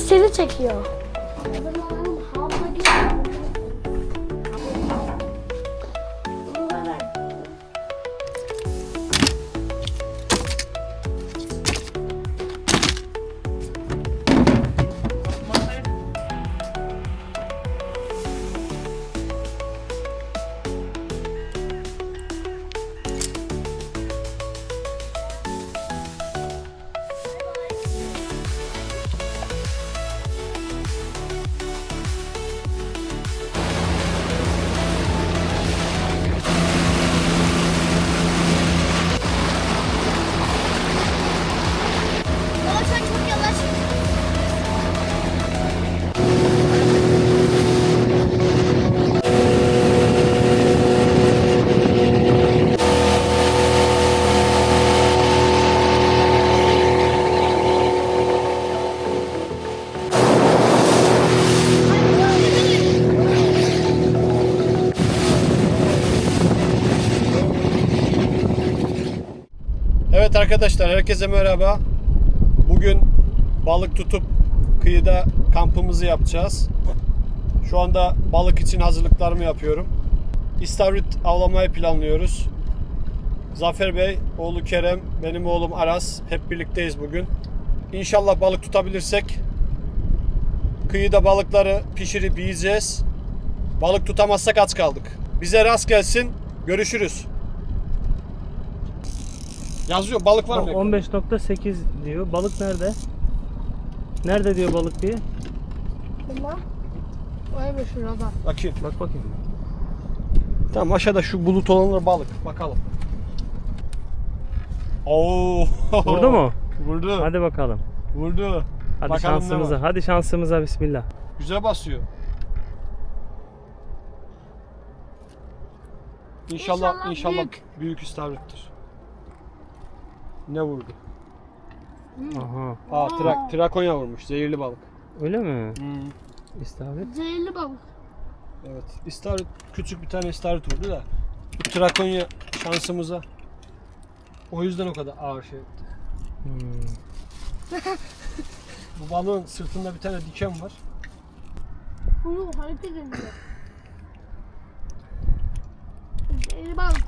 seni çekiyor. Arkadaşlar herkese merhaba. Bugün balık tutup kıyıda kampımızı yapacağız. Şu anda balık için hazırlıklarımı yapıyorum. İstavrit avlamayı planlıyoruz. Zafer Bey, oğlu Kerem, benim oğlum Aras hep birlikteyiz bugün. İnşallah balık tutabilirsek kıyıda balıkları pişirip yiyeceğiz. Balık tutamazsak aç kaldık. Bize rast gelsin. Görüşürüz. Yazıyor balık var mı? 15.8 diyor. Balık nerede? Nerede diyor balık diye? Baba. Vay be şurada. Bakayım. Bak bakayım. Tamam aşağıda şu bulut olanlar balık. Bakalım. Oo. Vurdu mu? Vurdu. Hadi bakalım. Vurdu. Hadi Bakalım şansımıza. Hadi şansımıza bismillah. Güzel basıyor. İnşallah inşallah, İnşallah büyük. büyük. istavrittir. Ne vurdu? Aha. Aa, trak, trakonya vurmuş. Zehirli balık. Öyle mi? Hmm. İstavrit. Zehirli balık. Evet. İstavrit küçük bir tane istavrit vurdu da bu trakonya şansımıza o yüzden o kadar ağır şey etti. Hmm. Bu balığın sırtında bir tane diken var. Bunu hareket ediyor. Zehirli balık.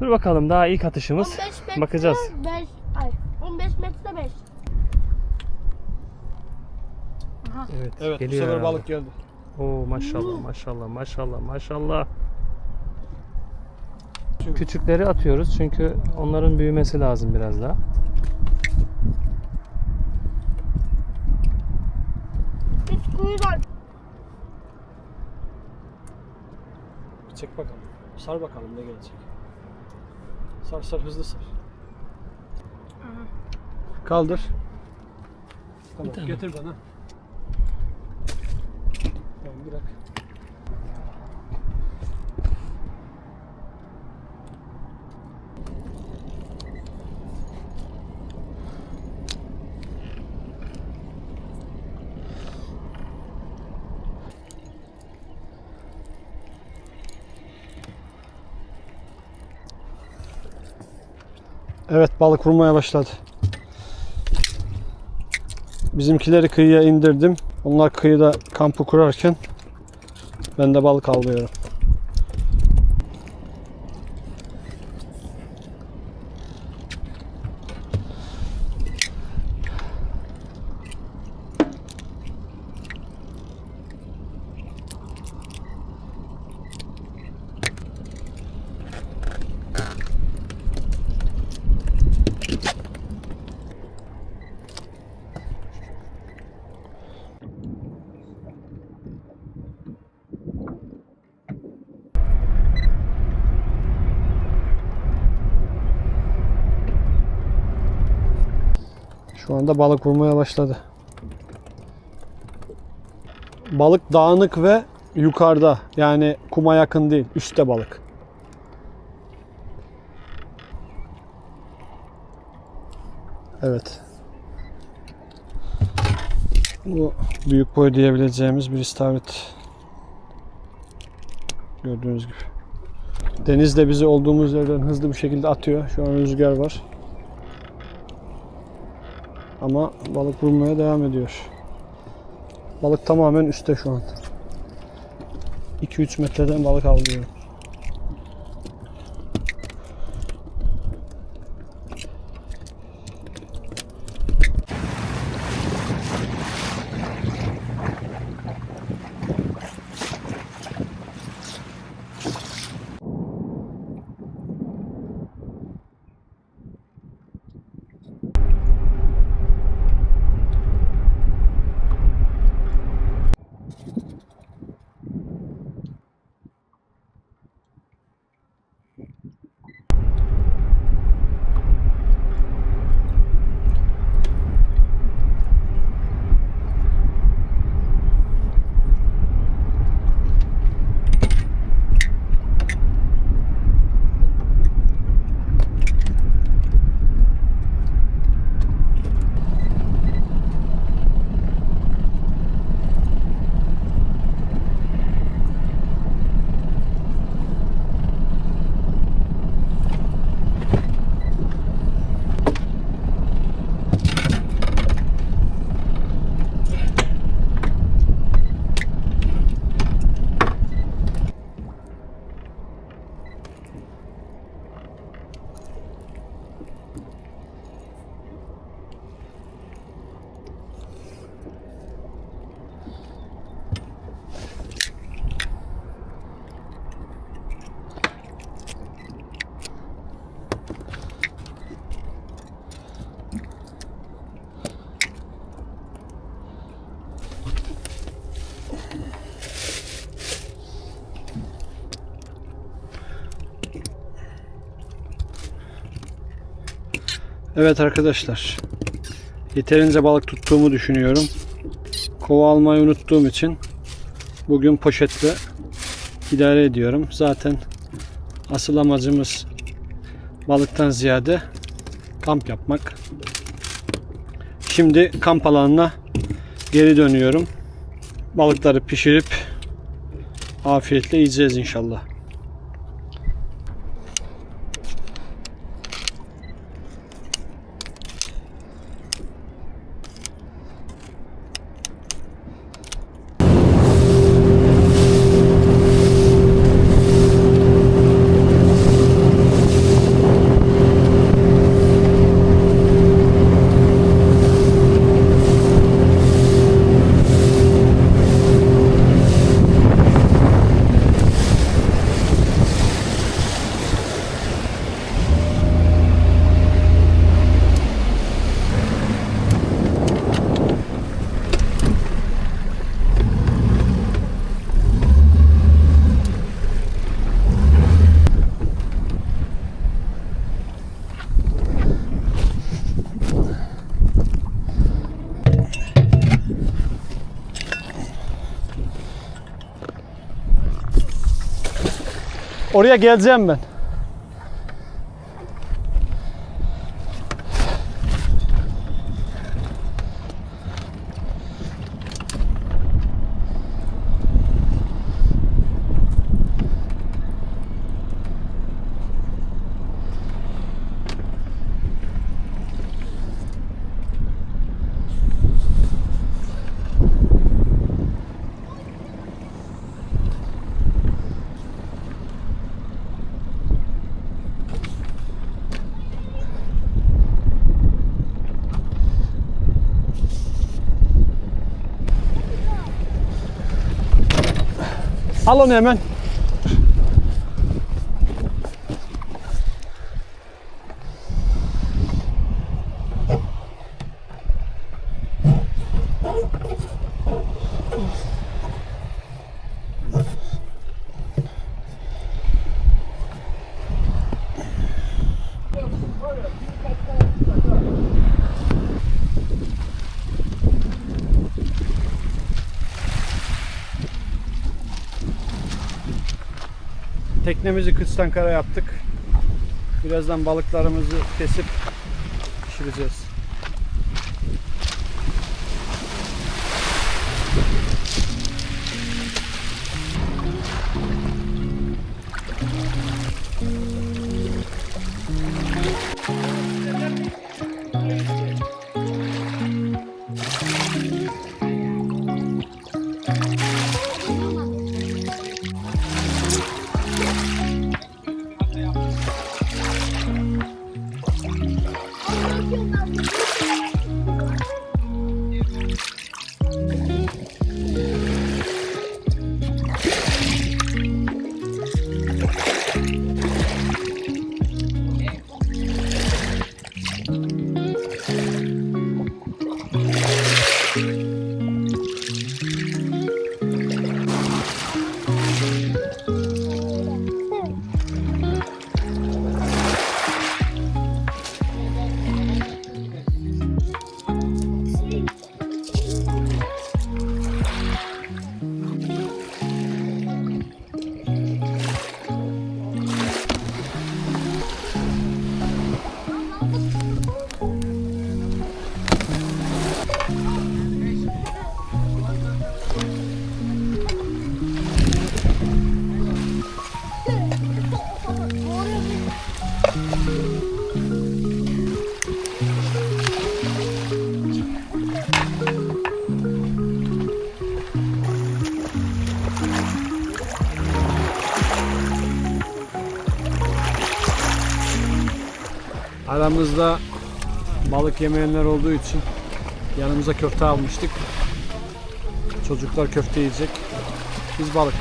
Dur bakalım daha ilk atışımız. 15 metre Bakacağız. 5 ay 15 metre 5. Aha. Evet, Evet geliyor bu sefer herhalde. balık geldi. Oo maşallah maşallah maşallah maşallah. Küçükleri atıyoruz çünkü onların büyümesi lazım biraz daha. Kuyudan. Bir çek bakalım. Sar bakalım ne gelecek. Sar sar hızlı sar. Kaldır. Tamam getir bana. Tamam bırak. Evet balık vurmaya başladı. Bizimkileri kıyıya indirdim. Onlar kıyıda kampı kurarken ben de balık avlıyorum. Şu anda balık vurmaya başladı. Balık dağınık ve yukarıda. Yani kuma yakın değil. Üstte balık. Evet. Bu büyük boy diyebileceğimiz bir istavrit. Gördüğünüz gibi. Deniz de bizi olduğumuz yerden hızlı bir şekilde atıyor. Şu an rüzgar var. Ama balık vurmaya devam ediyor. Balık tamamen üstte şu an. 2-3 metreden balık avlıyorum. Evet arkadaşlar. Yeterince balık tuttuğumu düşünüyorum. Kova almayı unuttuğum için bugün poşetle idare ediyorum. Zaten asıl amacımız balıktan ziyade kamp yapmak. Şimdi kamp alanına geri dönüyorum. Balıkları pişirip afiyetle yiyeceğiz inşallah. Oraya geleceğim ben. Al onu hemen. Teknemizi kıçtan kara yaptık. Birazdan balıklarımızı kesip pişireceğiz. Aramızda balık yemeyenler olduğu için yanımıza köfte almıştık. Çocuklar köfte yiyecek. Biz balık.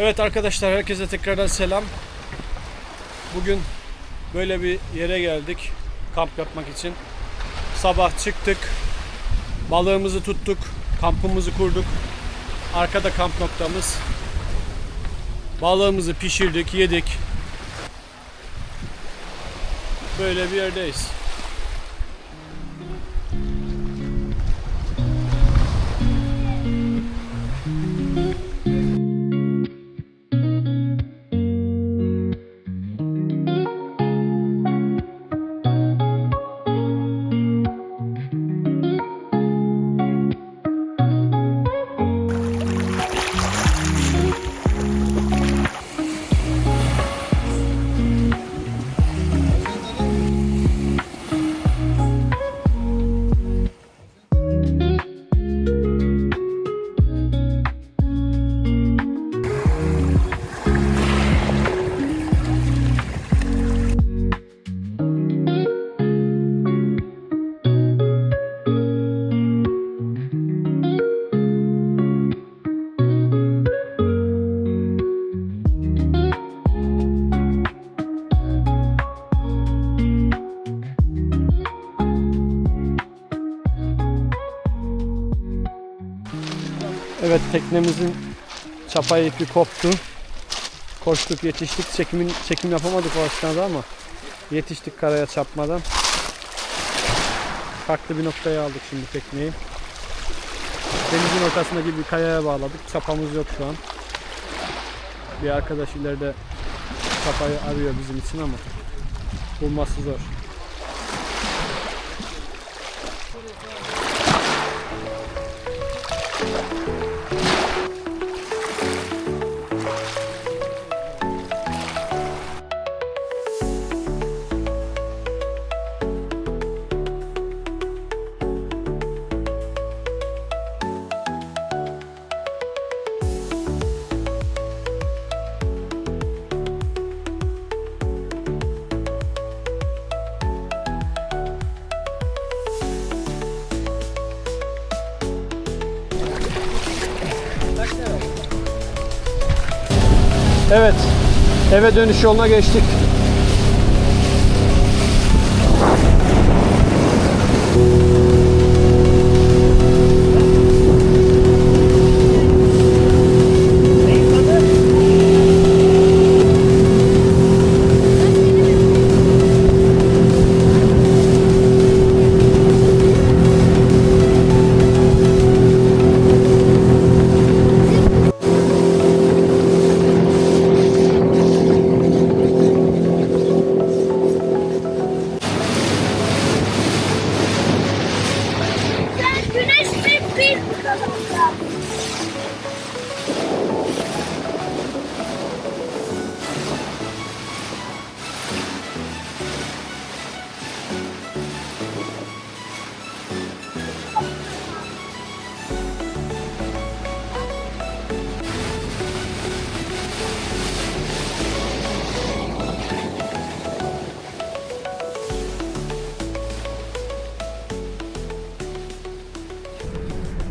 Evet arkadaşlar herkese tekrardan selam. Bugün böyle bir yere geldik kamp yapmak için. Sabah çıktık. Balığımızı tuttuk. Kampımızı kurduk. Arkada kamp noktamız. Balığımızı pişirdik, yedik. Böyle bir yerdeyiz. Evet teknemizin çapa ipi koptu. Koştuk yetiştik. Çekimin, çekim yapamadık o esnada ama yetiştik karaya çarpmadan. Farklı bir noktaya aldık şimdi tekneyi. Denizin ortasındaki bir kayaya bağladık. Çapamız yok şu an. Bir arkadaş ileride çapayı arıyor bizim için ama bulması zor. Evet. Eve dönüş yoluna geçtik.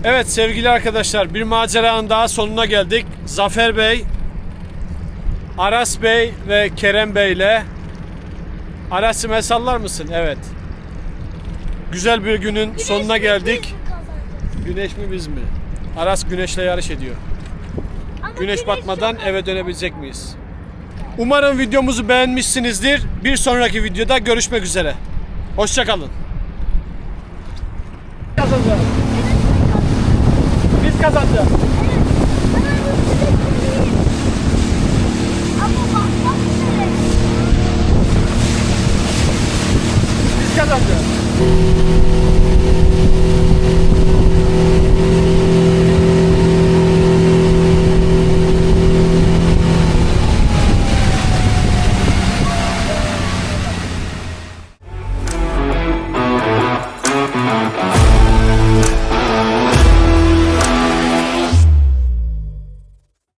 Evet sevgili arkadaşlar bir maceranın daha sonuna geldik. Zafer Bey, Aras Bey ve Kerem Bey ile Aras'ım el sallar mısın? Evet. Güzel bir günün sonuna geldik. Güneş mi biz mi? Aras güneşle yarış ediyor. Güneş batmadan eve dönebilecek miyiz? Umarım videomuzu beğenmişsinizdir. Bir sonraki videoda görüşmek üzere. Hoşçakalın. Biz